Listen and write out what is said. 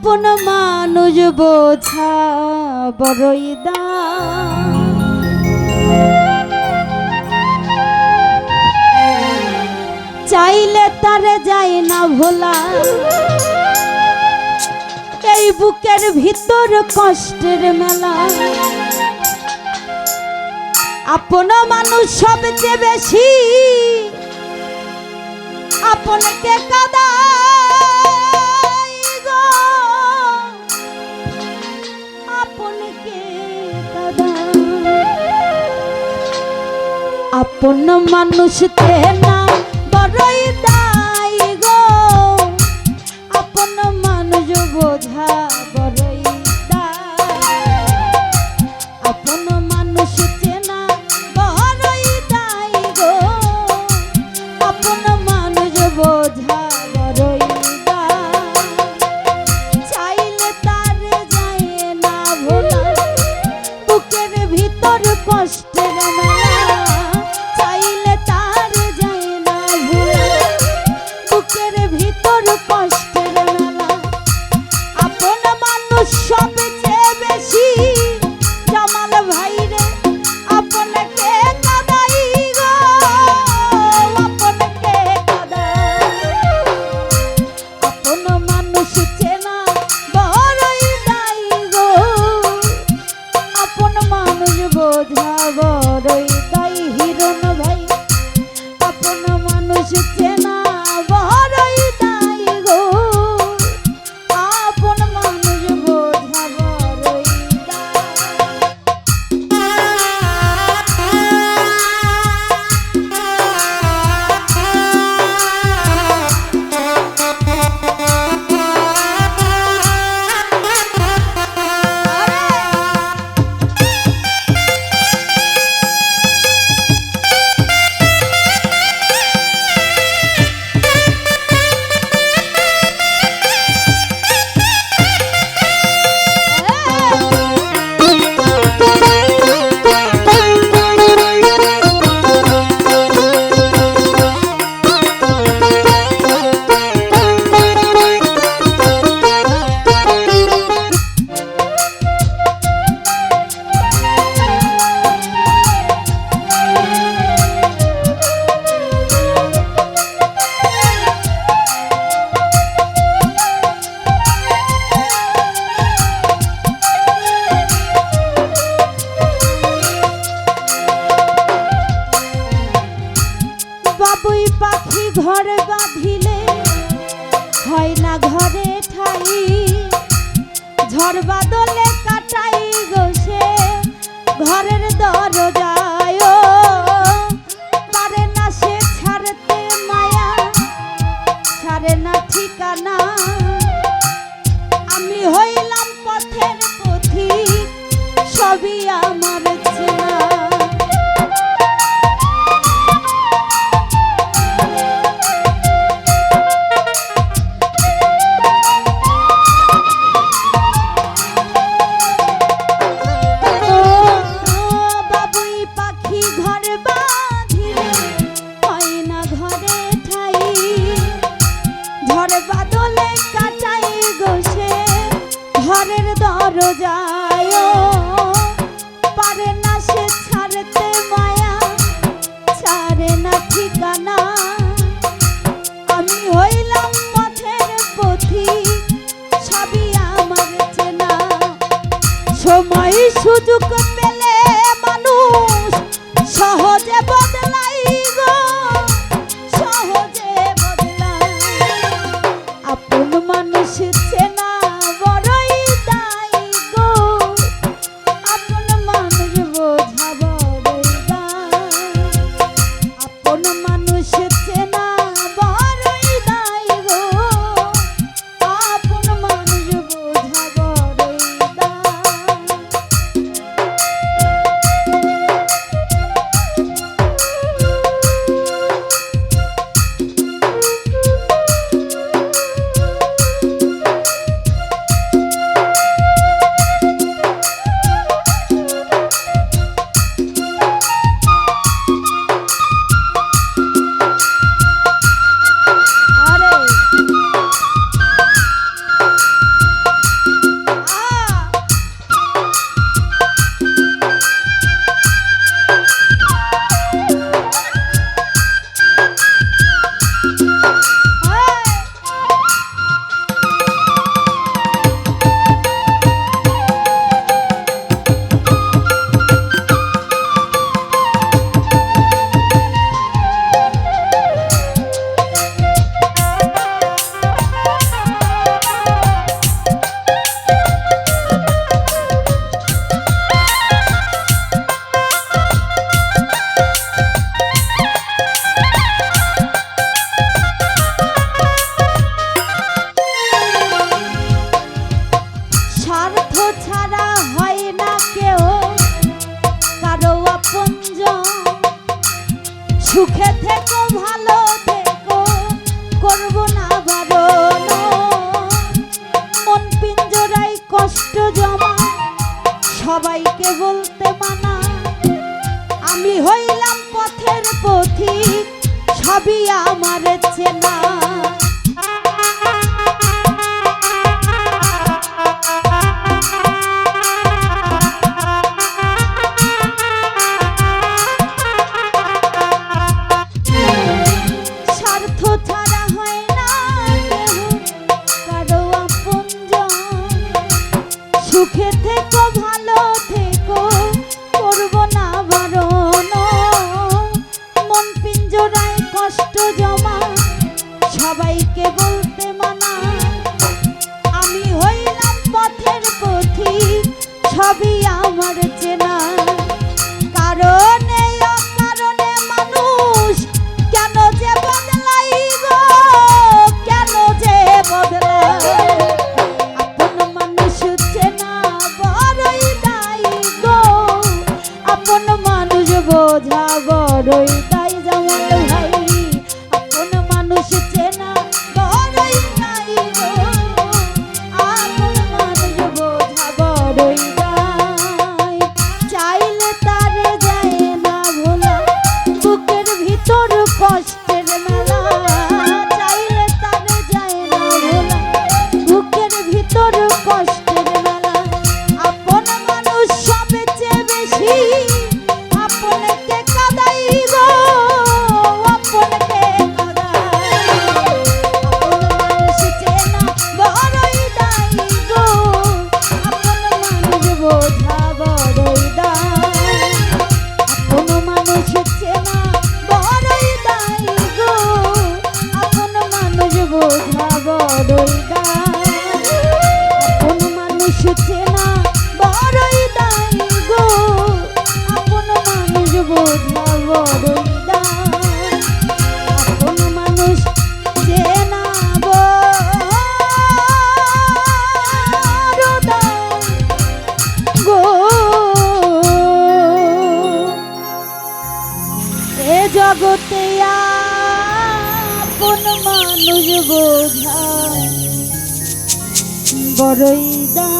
আপন মানুষ বোঝা বড়ই চাইলে তারে যায় না ভোলা। এই বুকের ভিতর কষ্টের মেলা। আপন মানুষ সবচেয়ে বেশি। আপনকে কাদা আপন মানুষ তে না বড়ই বোঝাবো রই তাই ঘর বাঁধিলে হয় না ঘরে ঠাই। ঝড় বাদলে কাটাই গোসে ঘরের দরজায় পারে না সে ছাড়তে মায়া, ছাড়ে না ঠিকানা। আমি হইলাম পথের পথি সবই আমার চেনা। সুখে থেকো, ভালো থেকো, করব না মন কষ্ট জমা, সবাইকে বলতে মানা। আমি হইলাম পথের পথিক, সবই আমার চেনা। সবাইকে বল cho đời. গো। এ জগতে আপন মানুষ বোঝা বড়ই দা